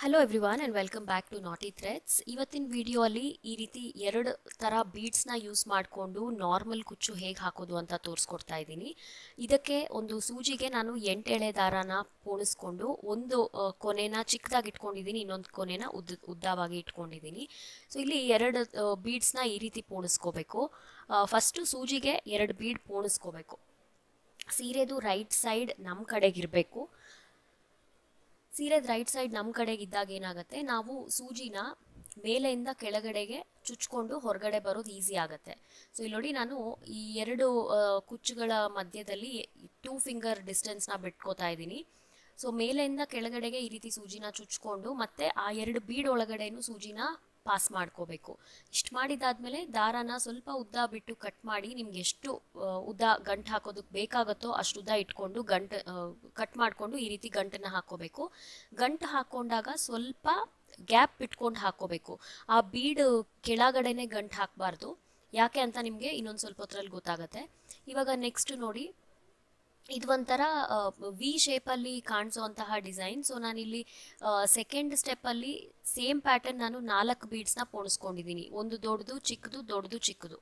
Hello everyone and welcome back to Naati threads ಇವತ್ತಿನ video ಅಲ್ಲಿ ಈ ರೀತಿ ಎರಡು ಥರ ಬೀಡ್ಸ್ನ ಯೂಸ್ ಮಾಡಿಕೊಂಡು ನಾರ್ಮಲ್ ಕುಚ್ಚು ಹೇಗೆ ಹಾಕೋದು ಅಂತ ತೋರಿಸ್ಕೊಡ್ತಾ ಇದ್ದೀನಿ. ಇದಕ್ಕೆ ಒಂದು ಸೂಜಿಗೆ ನಾನು ಎಂಟೆಳೆ ದಾರಾನ ಪೋಣಿಸ್ಕೊಂಡು ಒಂದು ಕೊನೆನ ಚಿಕ್ಕದಾಗಿ ಇಟ್ಕೊಂಡಿದ್ದೀನಿ, ಇನ್ನೊಂದು ಕೊನೆನ ಉದ್ದ, ಉದ್ದವಾಗಿ ಇಟ್ಕೊಂಡಿದ್ದೀನಿ. ಸೊ ಇಲ್ಲಿ ಎರಡು ಬೀಡ್ಸ್ನ ಈ ರೀತಿ ಪೋಣಿಸ್ಕೋಬೇಕು. ಫಸ್ಟು ಸೂಜಿಗೆ ಎರಡು ಬೀಡ್ ಪೋಣಿಸ್ಕೋಬೇಕು. ಸೀರೆದು ರೈಟ್ ಸೈಡ್ ನಮ್ಮ ಕಡೆಗಿರಬೇಕು ಸೀರೆದ ರೈಟ್ ಸೈಡ್ ನಮ್ಮ ಕಡೆಗೆ ಇದ್ದಾಗ ಏನಾಗುತ್ತೆ, ನಾವು ಸೂಜಿನ ಮೇಲೆಯಿಂದ ಕೆಳಗಡೆಗೆ ಚುಚ್ಕೊಂಡು ಹೊರಗಡೆ ಬರೋದು ಈಸಿ ಆಗುತ್ತೆ. ಸೊ ಇಲ್ಲಿ ನೋಡಿ ನಾನು ಈ ಎರಡು ಕುಚ್ಚುಗಳ ಮಧ್ಯದಲ್ಲಿ ಟೂ ಫಿಂಗರ್ ಡಿಸ್ಟೆನ್ಸ್ನ ಬಿಟ್ಕೋತಾ ಇದ್ದೀನಿ. ಸೊ ಮೇಲೆಯಿಂದ ಕೆಳಗಡೆಗೆ ಈ ರೀತಿ ಸೂಜಿನ ಚುಚ್ಕೊಂಡು ಮತ್ತೆ ಆ ಎರಡು ಬೀಡ್ ಒಳಗಡೆನೂ ಸೂಜಿನ ಪಾಸ್ ಮಾಡ್ಕೋಬೇಕು. ಇಷ್ಟು ಮಾಡಿದಾದ್ಮೇಲೆ ದಾರಾನ ಸ್ವಲ್ಪ ಉದ್ದ ಬಿಟ್ಟು ಕಟ್ ಮಾಡಿ ನಿಮ್ಗೆ ಎಷ್ಟು ಉದ್ದ ಗಂಟು ಹಾಕೋದಕ್ಕೆ ಬೇಕಾಗುತ್ತೋ ಅಷ್ಟು ಉದ್ದ ಇಟ್ಕೊಂಡು ಗಂಟು ಕಟ್ ಮಾಡಿಕೊಂಡು ಈ ರೀತಿ ಗಂಟನ್ನು ಹಾಕೋಬೇಕು. ಗಂಟು ಹಾಕೊಂಡಾಗ ಸ್ವಲ್ಪ ಗ್ಯಾಪ್ ಬಿಟ್ಕೊಂಡು ಹಾಕೋಬೇಕು. ಆ ಬೀಡ್ ಕೆಳಗಡೆನೆ ಗಂಟು ಹಾಕಬಾರ್ದು. ಯಾಕೆ ಅಂತ ನಿಮಗೆ ಇನ್ನೊಂದು ಸ್ವಲ್ಪ ಹೊತ್ತರಲ್ಲಿ ಗೊತ್ತಾಗುತ್ತೆ. ಇವಾಗ ನೆಕ್ಸ್ಟ್ ನೋಡಿ ಇದು ಒಂಥರ ವಿ ಶೇಪಲ್ಲಿ ಕಾಣಿಸುವಂತಹ ಡಿಸೈನ್ ಸೊ ನಾನಿಲ್ಲಿ ಸೆಕೆಂಡ್ ಸ್ಟೆಪ್ಪಲ್ಲಿ ಸೇಮ್ ಪ್ಯಾಟರ್ನ್ ನಾನು ನಾಲ್ಕು ಬೀಡ್ಸ್ನ ಪೋಣಿಸ್ಕೊಂಡಿದ್ದೀನಿ ಒಂದು ದೊಡ್ಡದು, ಚಿಕ್ಕದು ದೊಡ್ಡದು, ಚಿಕ್ಕದು.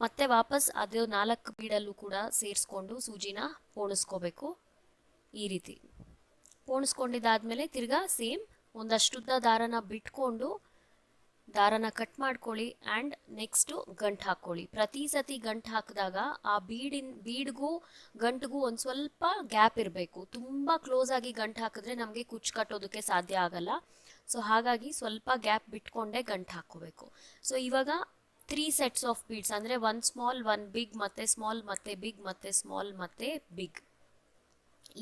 ಮತ್ತೆ ವಾಪಸ್ ಅದು ನಾಲ್ಕು ಬೀಡಲ್ಲೂ ಕೂಡ ಸೇರಿಸ್ಕೊಂಡು ಸೂಜಿನ ಪೋಣಿಸ್ಕೋಬೇಕು. ಈ ರೀತಿ. ಪೋಣಿಸ್ಕೊಂಡಿದ್ದಾದ್ಮೇಲೆ ತಿರ್ಗಾ ಸೇಮ್ ಒಂದಷ್ಟುದ್ದ ದಾರನ ಬಿಟ್ಕೊಂಡು ದಾರನ ಕಟ್ ಮಾಡ್ಕೊಳ್ಳಿ ಆ್ಯಂಡ್ ನೆಕ್ಸ್ಟು ಗಂಟು ಹಾಕ್ಕೊಳ್ಳಿ. ಪ್ರತಿ ಸತಿ ಗಂಟು ಹಾಕಿದಾಗ ಆ ಬೀಡಿನ, ಬೀಡ್ಗೂ, ಗಂಟಿಗೂ ಒಂದು ಸ್ವಲ್ಪ ಗ್ಯಾಪ್ ಇರಬೇಕು. ತುಂಬ ಕ್ಲೋಸ್ ಆಗಿ ಗಂಟು ಹಾಕಿದ್ರೆ ನಮಗೆ ಕುಚ್ಚು ಕಟ್ಟೋದಕ್ಕೆ ಸಾಧ್ಯ ಆಗಲ್ಲ. ಸೊ ಹಾಗಾಗಿ ಸ್ವಲ್ಪ ಗ್ಯಾಪ್ ಬಿಟ್ಕೊಂಡೇ ಗಂಟು ಹಾಕ್ಕೋಬೇಕು. ಸೊ ಇವಾಗ ತ್ರೀ ಸೆಟ್ಸ್ ಆಫ್ ಬೀಡ್ಸ್ ಅಂದರೆ ಒನ್ ಸ್ಮಾಲ್ ಒನ್ ಬಿಗ್ ಮತ್ತೆ ಸ್ಮಾಲ್ ಮತ್ತೆ ಬಿಗ್ ಮತ್ತೆ ಸ್ಮಾಲ್ ಮತ್ತೆ ಬಿಗ್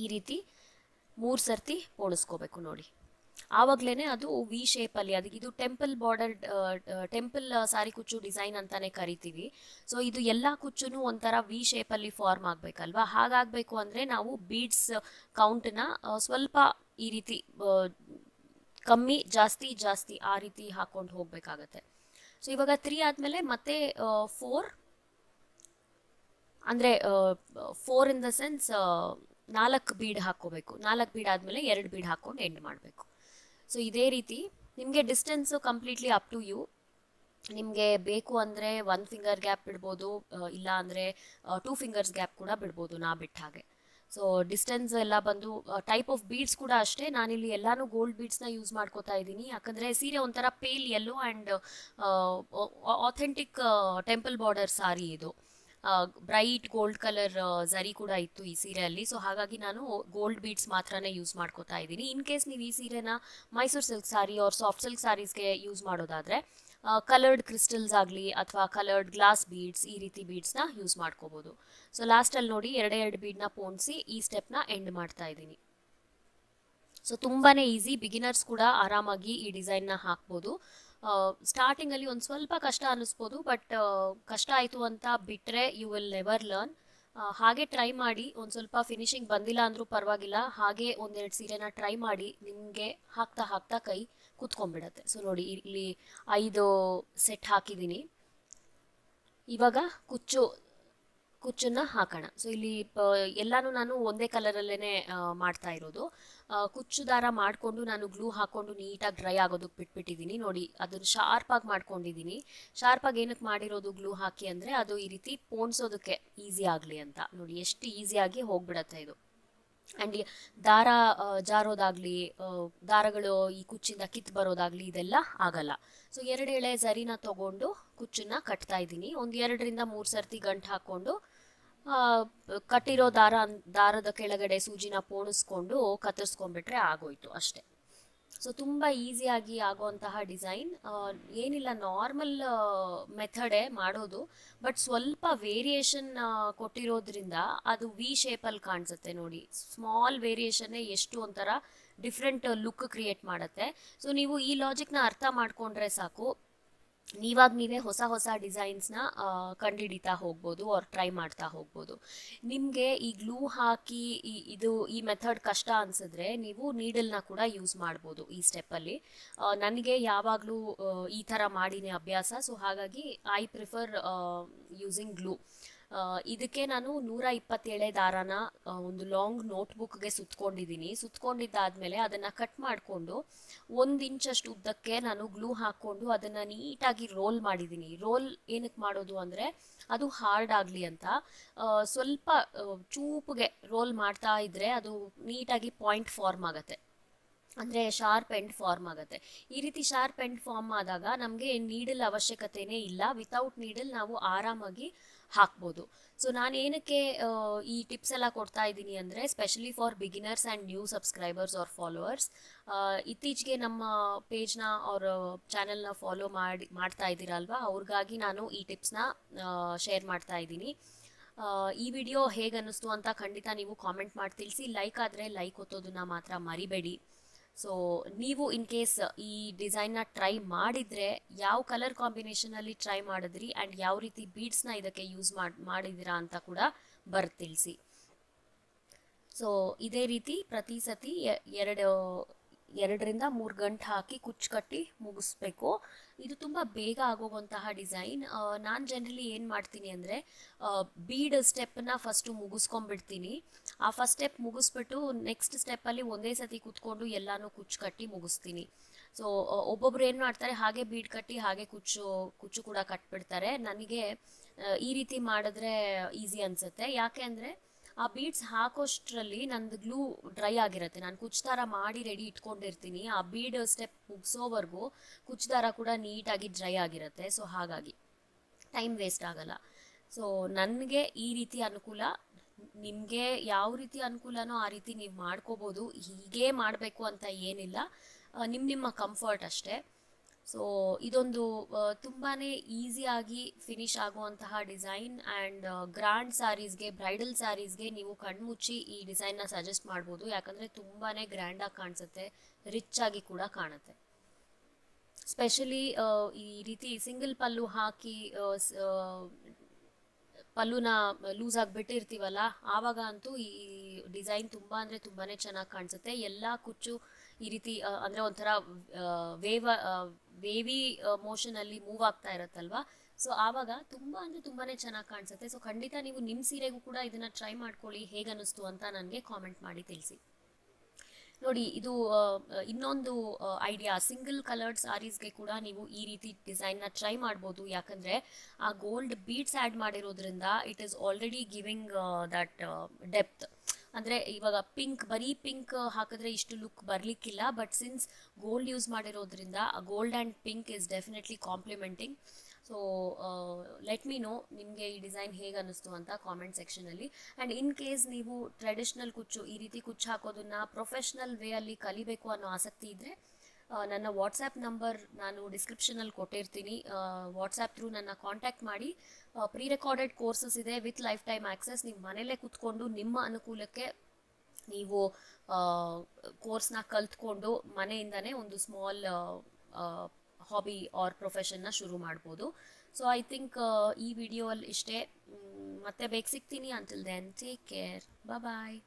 ಈ ರೀತಿ ಮೂರು ಸರ್ತಿ ಪೋಣಿಸ್ಕೋಬೇಕು ನೋಡಿ. ಆವಾಗಲೇ ಅದು ವಿ ಶೇಪಲ್ಲಿ ಅದಕ್ಕೆ ಇದು ಟೆಂಪಲ್ ಬಾರ್ಡರ್ ಟೆಂಪಲ್ ಸಾರಿ ಕುಚ್ಚು ಡಿಸೈನ್ ಅಂತಾನೆ ಕರಿತೀವಿ. ಸೊ ಇದು ಎಲ್ಲ ಕುಚ್ಚುನು ಒಂಥರ ವಿ ಶೇಪಲ್ಲಿ ಫಾರ್ಮ್ ಆಗ್ಬೇಕಲ್ವಾ? ಹಾಗಾಗಬೇಕು ಅಂದ್ರೆ ನಾವು ಬೀಡ್ಸ್ ಕೌಂಟನ್ನ ಸ್ವಲ್ಪ ಈ ರೀತಿ ಕಮ್ಮಿ, ಜಾಸ್ತಿ ಜಾಸ್ತಿ ಆ ರೀತಿ ಹಾಕೊಂಡು ಹೋಗ್ಬೇಕಾಗತ್ತೆ. ಸೊ ಇವಾಗ ತ್ರೀ ಆದ್ಮೇಲೆ ಮತ್ತೆ ಫೋರ್ ಅಂದ್ರೆ ಫೋರ್ ಇನ್ ದ ಸೆನ್ಸ್ ನಾಲ್ಕು ಬೀಡ್ ಹಾಕೋಬೇಕು ನಾಲ್ಕು ಬೀಡ್ ಆದಮೇಲೆ ಎರಡು ಬೀಡ್ ಹಾಕೊಂಡು ಎಂಡ್ ಮಾಡಬೇಕು. ಸೊ ಇದೇ ರೀತಿ ನಿಮಗೆ distance completely up to you ನಿಮಗೆ ಬೇಕು ಅಂದರೆ ಒನ್ ಫಿಂಗರ್ ಗ್ಯಾಪ್ ಬಿಡ್ಬೋದು ಇಲ್ಲ ಅಂದರೆ ಟೂ ಫಿಂಗರ್ಸ್ ಗ್ಯಾಪ್ ಕೂಡ ಬಿಡ್ಬೋದು ನಾ ಬಿಟ್ಟ ಹಾಗೆ. ಸೊ ಡಿಸ್ಟೆನ್ಸ್ ಎಲ್ಲ ಬಂದು ಟೈಪ್ ಆಫ್ ಬೀಡ್ಸ್ ಕೂಡ ಅಷ್ಟೇ. ನಾನಿಲ್ಲಿ ಎಲ್ಲಾನು ಗೋಲ್ಡ್ ಬೀಡ್ಸ್ನ ಯೂಸ್ ಮಾಡ್ಕೋತಾ ಇದ್ದೀನಿ. ಯಾಕಂದರೆ ಸೀರೆ ಒಂಥರ pale yellow and authentic temple border sari ಇದು. ಬ್ರೈಟ್ ಗೋಲ್ಡ್ ಕಲರ್ ಝರಿ ಕೂಡ ಇತ್ತು ಈ ಸೀರೆಯಲ್ಲಿ. ಸೊ ಹಾಗಾಗಿ ನಾನು ಗೋಲ್ಡ್ ಬೀಡ್ಸ್ ಮಾತ್ರನೇ ಯೂಸ್ ಮಾಡ್ಕೋತಾ ಇದ್ದೀನಿ. ಇನ್ ಕೇಸ್ ನೀವು ಈ ಸೀರೆನ ಮೈಸೂರು ಸಿಲ್ಕ್ ಸಾರಿ ಅವ್ರ ಸಾಫ್ಟ್ ಸಿಲ್ಕ್ ಸಾರೀಸ್ಗೆ ಯೂಸ್ ಮಾಡೋದಾದರೆ ಕಲರ್ಡ್ ಕ್ರಿಸ್ಟಲ್ಸ್ ಆಗಲಿ ಅಥವಾ ಕಲರ್ಡ್ ಗ್ಲಾಸ್ ಬೀಡ್ಸ್ ಈ ರೀತಿ ಬೀಡ್ಸ್ನ ಯೂಸ್ ಮಾಡ್ಕೋಬೋದು. ಸೊ ಲಾಸ್ಟಲ್ಲಿ ನೋಡಿ ಎರಡೇ ಎರಡು ಬೀಡ್ನ ಪೋಣಿಸಿ ಈ ಸ್ಟೆಪ್ನ ಎಂಡ್ ಮಾಡ್ತಾ ಇದ್ದೀನಿ. ಸೊ ತುಂಬಾನೇ ಈಸಿ ಬಿಗಿನರ್ಸ್ ಕೂಡ ಆರಾಮಾಗಿ ಈ ಡಿಸೈನ್ನ ಹಾಕ್ಬೋದು. ಸ್ಟಾರ್ಟಿಂಗಲ್ಲಿ ಒಂದು ಸ್ವಲ್ಪ ಕಷ್ಟ ಅನಿಸ್ಬೋದು ಬಟ್ ಕಷ್ಟ ಆಯಿತು ಅಂತ ಬಿಟ್ಟರೆ ಯು ವಿಲ್ ನೆವರ್ ಲರ್ನ್ ಹಾಗೆ ಟ್ರೈ ಮಾಡಿ, ಒಂದು ಸ್ವಲ್ಪ ಫಿನಿಶಿಂಗ್ ಬಂದಿಲ್ಲ ಅಂದರೂ ಪರವಾಗಿಲ್ಲ, ಹಾಗೆ ಒಂದೆರಡು ಸೀರೆನ ಟ್ರೈ ಮಾಡಿ, ನಿಮಗೆ ಹಾಕ್ತಾ ಹಾಕ್ತಾ ಕೈ ಕುತ್ಕೊಂಡ್ಬಿಡತ್ತೆ. ಸೊ ನೋಡಿ, ಇಲ್ಲಿ ಐದು ಸೆಟ್ ಹಾಕಿದ್ದೀನಿ. ಇವಾಗ, ಕುಚ್ಚು ಕುಚ್ಚನ್ನ ಹಾಕೋಣ. ಸೊ ಇಲ್ಲಿ ಎಲ್ಲಾನು ನಾನು ಒಂದೇ ಕಲರಲ್ಲೇ ಮಾಡ್ತಾ ಇರೋದು. ಕುಚ್ಚು ದಾರ ಮಾಡಿಕೊಂಡು ನಾನು ಗ್ಲೂ ಹಾಕೊಂಡು ನೀಟಾಗಿ ಡ್ರೈ ಆಗೋದಕ್ಕೆ ಬಿಟ್ಬಿಟ್ಟಿದ್ದೀನಿ ನೋಡಿ, ಅದನ್ನು ಶಾರ್ಪಾಗಿ ಮಾಡ್ಕೊಂಡಿದ್ದೀನಿ ಶಾರ್ಪಾಗಿ ಏನಕ್ಕೆ ಮಾಡಿರೋದು ಗ್ಲೂ ಹಾಕಿ ಅಂದರೆ, ಅದು ಈ ರೀತಿ ಪೋಣಿಸೋದಕ್ಕೆ ಈಸಿ ಆಗಲಿ ಅಂತ. ನೋಡಿ, ಎಷ್ಟು ಈಸಿಯಾಗಿ ಹೋಗ್ಬಿಡತ್ತೆ ಇದು. ಆ್ಯಂಡ್ ದಾರ ಜಾರೋದಾಗ್ಲಿ ದಾರಗಳು ಈ ಕುಚ್ಚಿಂದ ಕಿತ್ತು ಬರೋದಾಗ್ಲಿ ಇದೆಲ್ಲ ಆಗಲ್ಲ. ಸೊ ಎರಡು ಎಳೆ ಜರಿನ ತಗೊಂಡು ಕುಚ್ಚನ್ನ ಕಟ್ತಾ ಇದ್ದೀನಿ ಒಂದು ಎರಡರಿಂದ ಮೂರು ಸರ್ತಿ ಗಂಟು ಹಾಕ್ಕೊಂಡು ಕಟ್ಟಿರೋ ದಾರ, ದಾರದ ಕೆಳಗಡೆ ಸೂಜಿನ ಪೋಣಿಸ್ಕೊಂಡು ಕತ್ತರಿಸ್ಕೊಂಡ್ಬಿಟ್ರೆ ಆಗೋಯ್ತು ಅಷ್ಟೇ. ಸೊ ತುಂಬ ಈಸಿಯಾಗಿ ಆಗುವಂತಹ ಡಿಸೈನ್ ಏನಿಲ್ಲ ನಾರ್ಮಲ್ ಮೆಥಡೇ ಮಾಡೋದು. ಬಟ್ ಸ್ವಲ್ಪ ವೇರಿಯೇಷನ್ ಕೊಟ್ಟಿರೋದ್ರಿಂದ ಅದು ವಿ ಶೇಪಲ್ಲಿ ಕಾಣಿಸುತ್ತೆ ನೋಡಿ. ಸ್ಮಾಲ್ ವೇರಿಯೇಷನ್ನೇ ಎಷ್ಟು ಒಂಥರ ಡಿಫ್ರೆಂಟ್ ಲುಕ್ ಕ್ರಿಯೇಟ್ ಮಾಡುತ್ತೆ. ಸೊ ನೀವು ಈ ಲಾಜಿಕ್ನ ಅರ್ಥ ಮಾಡ್ಕೊಂಡ್ರೆ ಸಾಕು. ನೀವಾಗ ನೀವೇ ಹೊಸ ಹೊಸ ಡಿಸೈನ್ಸ್ನ ಕಂಡುಹಿಡಿತಾ ಹೋಗ್ಬೋದು ಅವ್ರು ಟ್ರೈ ಮಾಡ್ತಾ ಹೋಗ್ಬೋದು. ನಿಮಗೆ ಈ ಗ್ಲೂ ಹಾಕಿ ಇದು, ಈ ಮೆಥಡ್ ಕಷ್ಟ ಅನ್ಸಿದ್ರೆ ನೀವು ನೀಡಲ್ನ ಕೂಡ ಯೂಸ್ ಮಾಡ್ಬೋದು ಈ ಸ್ಟೆಪ್ಪಲ್ಲಿ ನನಗೆ ಯಾವಾಗಲೂ ಈ ಥರ ಮಾಡಿನೇ ಅಭ್ಯಾಸ. ಸೊ ಹಾಗಾಗಿ ಐ ಪ್ರಿಫರ್ ಯೂಸಿಂಗ್ ಗ್ಲೂ ಇದಕ್ಕೆ ನಾನು ನೂರ ಇಪ್ಪತ್ತೇಳೆ ದಾರಾನ ಒಂದು ಲಾಂಗ್ ನೋಟ್ಬುಕ್ಗೆ ಸುತ್ಕೊಂಡಿದ್ದೀನಿ. ಸುತ್ಕೊಂಡಿದ್ದಾದ್ಮೇಲೆ ಅದನ್ನು ಕಟ್ ಮಾಡಿಕೊಂಡು ಒಂದು ಇಂಚಷ್ಟು ಉದ್ದಕ್ಕೆ ನಾನು ಗ್ಲೂ ಹಾಕ್ಕೊಂಡು ಅದನ್ನು ನೀಟಾಗಿ ರೋಲ್ ಮಾಡಿದ್ದೀನಿ. ರೋಲ್ ಏನಕ್ಕೆ ಮಾಡೋದು ಅಂದರೆ ಅದು ಹಾರ್ಡ್ ಆಗಲಿ ಅಂತ. ಸ್ವಲ್ಪ ಚೂಪಿಗೆ ರೋಲ್ ಮಾಡ್ತಾ ಇದ್ರೆ ಅದು ನೀಟಾಗಿ ಪಾಯಿಂಟ್ ಫಾರ್ಮ್ ಆಗುತ್ತೆ. ಅಂದರೆ ಶಾರ್ಪ್ ಎಂಡ್ ಫಾರ್ಮ್ ಆಗುತ್ತೆ. ಈ ರೀತಿ ಶಾರ್ಪ್ ಎಂಡ್ ಫಾರ್ಮ್ ಆದಾಗ ನಮಗೆ ನೀಡಲ್ ಅವಶ್ಯಕತೆನೇ ಇಲ್ಲ. ವಿತೌಟ್ ನೀಡಲ್ ನಾವು ಆರಾಮಾಗಿ ಹಾಕ್ಬೋದು. ಸೊ ನಾನು ಏನಕ್ಕೆ ಈ ಟಿಪ್ಸ್ ಎಲ್ಲ ಕೊಡ್ತಾ ಇದ್ದೀನಿ ಅಂದರೆ specially for beginners and new subscribers or followers ಇತ್ತೀಚೆಗೆ ನಮ್ಮ ಪೇಜ್ನ ಅವ್ರ ಚಾನೆಲ್ನ ಫಾಲೋ ಮಾಡಿ, ಮಾಡ್ತಾ ಇದ್ದೀರಲ್ವಾ? ಅವ್ರಿಗಾಗಿ ನಾನು ಈ ಟಿಪ್ಸ್ನ ಶೇರ್ ಮಾಡ್ತಾ ಇದ್ದೀನಿ. ಈ ವಿಡಿಯೋ ಹೇಗೆ ಅನ್ನಿಸ್ತು ಅಂತ ಖಂಡಿತ ನೀವು ಕಾಮೆಂಟ್ ಮಾಡಿ ತಿಳಿಸಿ. ಲೈಕ್ ಆದರೆ ಲೈಕ್ ಒತ್ತೋದನ್ನ ಮಾತ್ರ ಮರಿಬೇಡಿ. ಸೊ ನೀವು ಇನ್ ಕೇಸ್ ಈ ಡಿಸೈನ್ನ ಟ್ರೈ ಮಾಡಿದರೆ ಯಾವ ಕಲರ್ ಕಾಂಬಿನೇಷನಲ್ಲಿ ಟ್ರೈ ಮಾಡಿದ್ರಿ ಆ್ಯಂಡ್ ಯಾವ ರೀತಿ ಬೀಡ್ಸ್ನ ಇದಕ್ಕೆ ಯೂಸ್ ಮಾಡಿ ಮಾಡಿದ್ದೀರಾ ಅಂತ ಕೂಡ ಬರ್ತಿಳಿಸಿ ಸೊ ಇದೇ ರೀತಿ ಪ್ರತಿ ಸತಿ ಎರಡು ಎರಡರಿಂದ ಮೂರು ಗಂಟೆ ಹಾಕಿ ಕುಚ್ಚು ಕಟ್ಟಿ ಮುಗಿಸ್ಬೇಕು. ಇದು ತುಂಬ ಬೇಗ ಆಗೋಗುವಂತಹ ಡಿಸೈನ್. ನಾನು ಜನರಲಿ ಏನು ಮಾಡ್ತೀನಿ ಅಂದರೆ ಬೀಡ್ ಸ್ಟೆಪ್ಪನ್ನ ಫಸ್ಟು ಮುಗಿಸ್ಕೊಂಡ್ಬಿಡ್ತೀನಿ. ಆ ಫಸ್ಟ್ ಸ್ಟೆಪ್ ಮುಗಿಸ್ಬಿಟ್ಟು ನೆಕ್ಸ್ಟ್ ಸ್ಟೆಪ್ಪಲ್ಲಿ ಒಂದೇ ಸತಿ ಕೂತ್ಕೊಂಡು ಎಲ್ಲಾನು ಕುಚ್ಚು ಕಟ್ಟಿ ಮುಗಿಸ್ತೀನಿ ಸೊ ಒಬ್ಬೊಬ್ರು ಏನು ಮಾಡ್ತಾರೆ, ಹಾಗೆ ಬೀಡ್ ಕಟ್ಟಿ ಹಾಗೆ ಕುಚ್ಚು ಕುಚ್ಚು ಕೂಡ ಕಟ್ಬಿಡ್ತಾರೆ. ನನಗೆ ಈ ರೀತಿ ಮಾಡಿದ್ರೆ ಈಸಿ ಅನ್ಸುತ್ತೆ. ಯಾಕೆ ಅಂದರೆ ಆ ಬೀಡ್ಸ್ ಹಾಕೋಷ್ಟರಲ್ಲಿ ನಂದು ಗ್ಲೂ ಡ್ರೈ ಆಗಿರುತ್ತೆ. ನಾನು ಕುಚ್ಚದಾರ ಮಾಡಿ ರೆಡಿ ಇಟ್ಕೊಂಡಿರ್ತೀನಿ. ಆ ಬೀಡ್ ಸ್ಟೆಪ್ ಮುಗಿಸೋವರೆಗೂ ಕುಚ್ಚದಾರ ಕೂಡ ನೀಟಾಗಿ ಡ್ರೈ ಆಗಿರುತ್ತೆ. ಸೊ ಹಾಗಾಗಿ ಟೈಮ್ ವೇಸ್ಟ್ ಆಗಲ್ಲ. ಸೊ ನನಗೆ ಈ ರೀತಿ ಅನುಕೂಲ, ನಿಮಗೆ ಯಾವ ರೀತಿ ಅನುಕೂಲನೋ ಆ ರೀತಿ ನೀವು ಮಾಡ್ಕೋಬೋದು. ಹೀಗೇ ಮಾಡಬೇಕು ಅಂತ ಏನಿಲ್ಲ. ನಿಮ್ಮ ನಿಮ್ಮ ಕಂಫರ್ಟ್ ಅಷ್ಟೇ. ಸೊ ಇದೊಂದು ತುಂಬಾ ಈಸಿಯಾಗಿ ಫಿನಿಶ್ ಆಗುವಂತಹ ಡಿಸೈನ್ ಆ್ಯಂಡ್ ಗ್ರ್ಯಾಂಡ್ ಸ್ಯಾರೀಸ್ಗೆ ಬ್ರೈಡಲ್ ಸ್ಯಾರೀಸ್ಗೆ ನೀವು ಕಣ್ಮುಚ್ಚಿ ಈ ಡಿಸೈನ್ನ ಸಜೆಸ್ಟ್ ಮಾಡ್ಬೋದು. ಯಾಕಂದರೆ ತುಂಬಾ ಗ್ರ್ಯಾಂಡಾಗಿ ಕಾಣಿಸುತ್ತೆ ರಿಚ್ ಆಗಿ ಕೂಡ ಕಾಣುತ್ತೆ. ಸ್ಪೆಷಲಿ ಈ ರೀತಿ ಸಿಂಗಲ್ ಪಲ್ಲು ಹಾಕಿ ಪಲ್ಲುನ ಲೂಸ್ ಆಗಿ ಬಿಟ್ಟಿರ್ತೀವಲ್ಲ ಆವಾಗ ಅಂತೂ ಈ ಡಿಸೈನ್ ತುಂಬ ಅಂದರೆ ತುಂಬಾ ಚೆನ್ನಾಗಿ ಕಾಣಿಸುತ್ತೆ. ಎಲ್ಲ ಕುಚ್ಚು ಈ ರೀತಿ ಅಂದ್ರೆ ಒಂಥರ ವೇವ ವೇವಿ ಮೋಷನಲ್ಲಿ ಮೂವ್ ಆಗ್ತಾ ಇರತ್ತಲ್ವಾ? ಸೊ ಆವಾಗ ತುಂಬಾ ಅಂದ್ರೆ ತುಂಬಾನೇ ಚೆನ್ನಾಗಿ ಕಾಣಿಸುತ್ತೆ. ಸೊ ಖಂಡಿತ ನೀವು ನಿಮ್ಮ ಸೀರೆಗೂ ಕೂಡ ಇದನ್ನ ಟ್ರೈ ಮಾಡ್ಕೊಳ್ಳಿ. ಹೇಗನ್ನಿಸ್ತು ಅಂತ ನನಗೆ ಕಾಮೆಂಟ್ ಮಾಡಿ ತಿಳಿಸಿ. ನೋಡಿ, ಇದು ಇನ್ನೊಂದು ಐಡಿಯಾ ಸಿಂಗಲ್ ಕಲರ್ಡ್ ಸಾರೀಸ್ಗೆ ಕೂಡ ನೀವು ಈ ರೀತಿ ಡಿಸೈನ್ನ ಟ್ರೈ ಮಾಡ್ಬೋದು. ಯಾಕಂದರೆ ಆ ಗೋಲ್ಡ್ ಬೀಡ್ಸ್ ಆ್ಯಡ್ ಮಾಡಿರೋದ್ರಿಂದ it is already giving that depth ಅಂದರೆ ಇವಾಗ ಪಿಂಕ್ ಬರೀ ಪಿಂಕ್ ಹಾಕಿದ್ರೆ ಇಷ್ಟು ಲುಕ್ ಬರಲಿಕ್ಕಿಲ್ಲ ಬಟ್ ಸಿನ್ಸ್ ಗೋಲ್ಡ್ ಯೂಸ್ ಮಾಡಿರೋದ್ರಿಂದ gold and pink is definitely complementing so let me know ನಿಮಗೆ ಈ ಡಿಸೈನ್ ಹೇಗೆ ಅನ್ನಿಸ್ತು ಅಂತ ಕಾಮೆಂಟ್ ಸೆಕ್ಷನಲ್ಲಿ ಆ್ಯಂಡ್ ಇನ್ ಕೇಸ್ ನೀವು ಟ್ರೆಡಿಷ್ನಲ್ ಕುಚ್ಚು, ಈ ರೀತಿ ಕುಚ್ಚು ಹಾಕೋದನ್ನ ಪ್ರೊಫೆಷ್ನಲ್ ವೇ ಅಲ್ಲಿ ಕಲಿಬೇಕು ಅನ್ನೋ ಆಸಕ್ತಿ ಇದ್ದರೆ ನನ್ನ ವಾಟ್ಸ್ಆ್ಯಪ್ ನಂಬರ್ ನಾನು ಡಿಸ್ಕ್ರಿಪ್ಷನಲ್ಲಿ ಕೊಟ್ಟಿರ್ತೀನಿ. ವಾಟ್ಸ್ಆ್ಯಪ್ ಥ್ರೂ ನನ್ನ ಕಾಂಟ್ಯಾಕ್ಟ್ ಮಾಡಿ. ಪ್ರೀ ರೆಕಾರ್ಡೆಡ್ ಕೋರ್ಸಸ್ ಇದೆ ವಿತ್ ಲೈಫ್ ಟೈಮ್ ಆಕ್ಸೆಸ್ ನೀವು ಮನೆಯಲ್ಲೇ ಕೂತ್ಕೊಂಡು ನಿಮ್ಮ ಅನುಕೂಲಕ್ಕೆ ನೀವು ಕೋರ್ಸ್ನ ಕಲ್ತ್ಕೊಂಡು ಮನೆಯಿಂದನೇ ಒಂದು ಸ್ಮಾಲ್ ಹಾಬಿ ಆರ್ ಪ್ರೊಫೆಷನ್ನ ಶುರು ಮಾಡ್ಬೋದು. ಸೊ ಐ ಥಿಂಕ್ ಈ ವಿಡಿಯೋ ಅಲ್ಲಿ ಇಷ್ಟೇ. ಮತ್ತೆ ಬೇಗ ಸಿಗ್ತೀನಿ. Until then take care bye